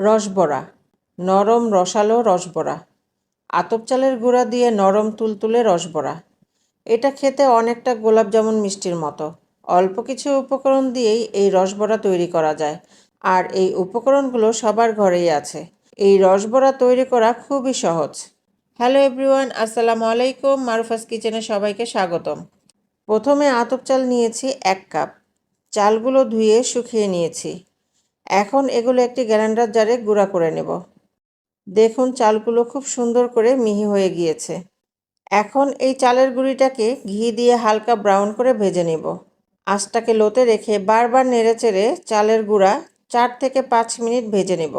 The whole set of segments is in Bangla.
রসবড়া, নরম রসালো রসবড়া। আতপ চালের গুঁড়া দিয়ে নরম তুলতুলে রসবড়া। এটা খেতে অনেকটা গোলাপ জামুন মিষ্টির মতো। অল্প কিছু উপকরণ দিয়েই এই রসবড়া তৈরি করা যায়। আর এই উপকরণগুলো সবার ঘরেই আছে। এই রসবড়া তৈরি করা খুবই সহজ। হ্যালো এভরিওয়ান, আসসালামু আলাইকুম। মারুফাস কিচেনে সবাইকে স্বাগতম। প্রথমে আতপ চাল নিয়েছি এক কাপ। চালগুলো ধুয়ে শুকিয়ে নিয়েছি। এখন এগুলো একটি গ্যারান্ডার জারে গুঁড়া করে নেব। দেখুন চালগুলো খুব সুন্দর করে মিহি হয়ে গিয়েছে। এখন এই চালের গুঁড়িটাকে ঘি দিয়ে হালকা ব্রাউন করে ভেজে নেব। আঁচটাকে লোতে রেখে বারবার নেড়েচেড়ে চালের গুঁড়া চার থেকে পাঁচ মিনিট ভেজে নেব।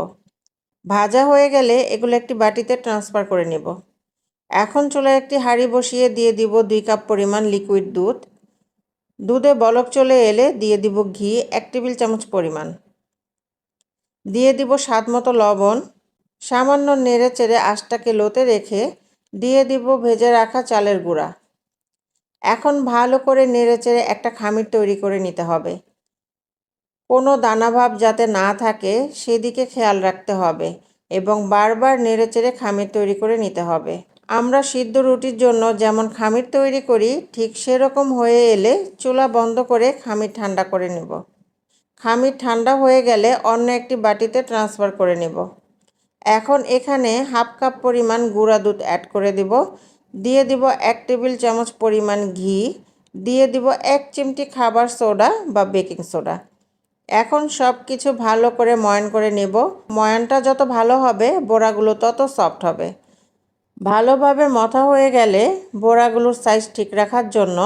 ভাজা হয়ে গেলে এগুলো একটি বাটিতে ট্রান্সফার করে নেব। এখন চুলায় একটি হাঁড়ি বসিয়ে দিয়ে দিব দুই কাপ পরিমাণ লিকুইড দুধ। দুধে বলক চলে এলে দিয়ে দিব ঘি এক টেবিল চামচ পরিমাণ। দিয়ে দিব স্বাদ মতো লবণ। সামান্য নেড়ে চেড়ে আঁশটাকে লোতে রেখে দিয়ে দিব ভেজে রাখা চালের গুঁড়া। এখন ভালো করে নেড়ে চেড়ে একটা খামির তৈরি করে নিতে হবে। কোনো দানাভাব যাতে না থাকে সেদিকে খেয়াল রাখতে হবে এবং বারবার নেড়ে চেড়ে খামির তৈরি করে নিতে হবে। আমরা সিদ্ধ রুটির জন্য যেমন খামির তৈরি করি, ঠিক সেরকম হয়ে এলে চুলা বন্ধ করে খামির ঠান্ডা করে নেব। খামির ঠান্ডা হয়ে গেলে অন্য একটি বাটিতে ট্রান্সফার করে নেব। এখন এখানে হাফ কাপ পরিমাণ গুঁড়া দুধ অ্যাড করে দিব। দিয়ে দিব এক টেবিল চামচ পরিমাণ ঘি। দিয়ে দিব এক চিমটি খাবার সোডা বা বেকিং সোডা। এখন সব কিছু ভালো করে ময়ান করে নেব। ময়ানটা যত ভালো হবে, বোড়াগুলো তত সফট হবে। ভালোভাবে মথা হয়ে গেলে বোড়াগুলোর সাইজ ঠিক রাখার জন্য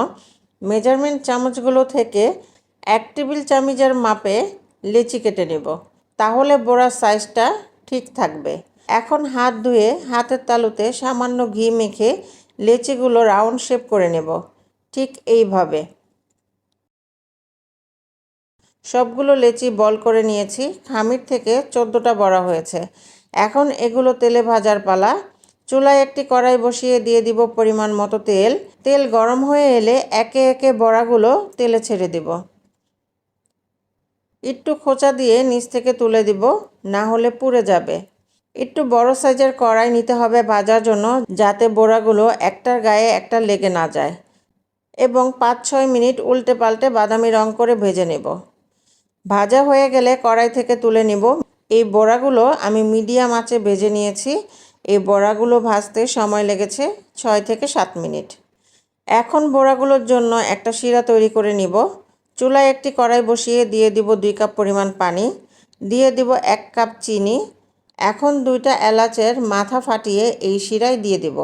মেজারমেন্ট চামচগুলো থেকে এক টেবিল চামচের মাপে লেচি কেটে নেব। তাহলে বোড়ার সাইজটা ঠিক থাকবে। এখন হাত ধুয়ে হাতের তালুতে সামান্য ঘি মেখে লেচিগুলো রাউন্ড শেপ করে নেব। ঠিক এইভাবে। সবগুলো লেচি বল করে নিয়েছি। খামির থেকে চোদ্দোটা বড়া হয়েছে। এখন এগুলো তেলে ভাজার পালা। চুলায় একটি কড়াই বসিয়ে দিয়ে দিব পরিমাণ মতো তেল। তেল গরম হয়ে এলে একে একে বড়াগুলো তেলে ছেড়ে দিব। একটু খোঁচা দিয়ে নিচ থেকে তুলে দিব, না হলে পুড়ে যাবে। একটু বড় সাইজের কড়াই নিতে হবে ভাজার জন্য, যাতে বোড়াগুলো একটার গায়ে একটা লেগে না যায়। এবং পাঁচ ছয় মিনিট উল্টে পাল্টে বাদামি রং করে ভেজে নেব। ভাজা হয়ে গেলে কড়াই থেকে তুলে নিব। এই বড়াগুলো আমি মিডিয়াম আঁচে ভেজে নিয়েছি। এই বড়াগুলো ভাজতে সময় লেগেছে ছয় থেকে সাত মিনিট। এখন বড়াগুলোর জন্য একটা শিরা তৈরি করে নিব। চুলায় একটি কড়াই বসিয়ে দিয়ে দিব দুই কাপ পরিমাণ পানি, দিয়ে দিব এক কাপ চিনি, এখন দুইটা এলাচের মাথা ফাটিয়ে এই শিরায় দিয়ে দিব।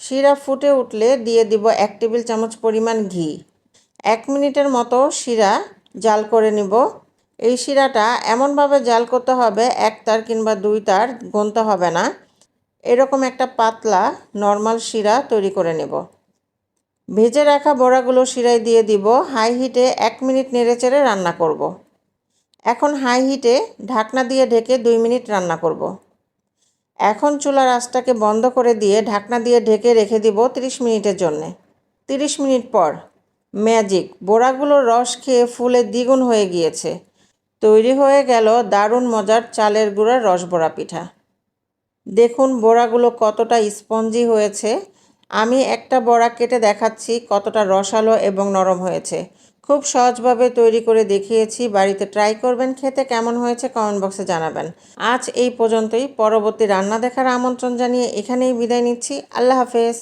শিরা ফুটে উঠলে দিয়ে দিব এক টেবিল চামচ পরিমাণ ঘি। এক মিনিটের মতো শিরা জাল করে নিব। এই শিরাটা এমনভাবে জাল করতে হবে, এক তার কিংবা দুই তার গনতে হবে না। এরকম একটা পাতলা, নর্মাল শিরা তৈরি করে নেব। ভেজে রাখা বড়াগুলো শিরায় দিয়ে দিব। হাই হিটে এক মিনিট নেড়েচেড়ে রান্না করব। এখন হাই হিটে ঢাকনা দিয়ে ঢেকে দুই মিনিট রান্না করব। এখন চুলার আঁচটাকে বন্ধ করে দিয়ে ঢাকনা দিয়ে ঢেকে রেখে দিব 30 মিনিটের জন্যে। 30 মিনিট পর ম্যাজিক বোড়াগুলোর রস খেয়ে ফুলে দ্বিগুণ হয়ে গিয়েছে। তৈরি হয়ে গেল দারুণ মজার চালের গুঁড়ার রসবড়া পিঠা। দেখুন বড়াগুলো কতটা স্পঞ্জি হয়েছে। আমি একটা বড়া কেটে দেখাচ্ছি কতটা রসালো এবং নরম হয়েছে। খুব সহজভাবে তৈরি করে দেখিয়েছি। বাড়িতে ট্রাই করবেন, খেতে কেমন হয়েছে কমেন্ট বক্সে জানাবেন। আজ এই পর্যন্তই। পরবর্তী রান্না দেখার আমন্ত্রণ জানিয়ে এখানেই বিদায় নিচ্ছি। আল্লাহ হাফেজ।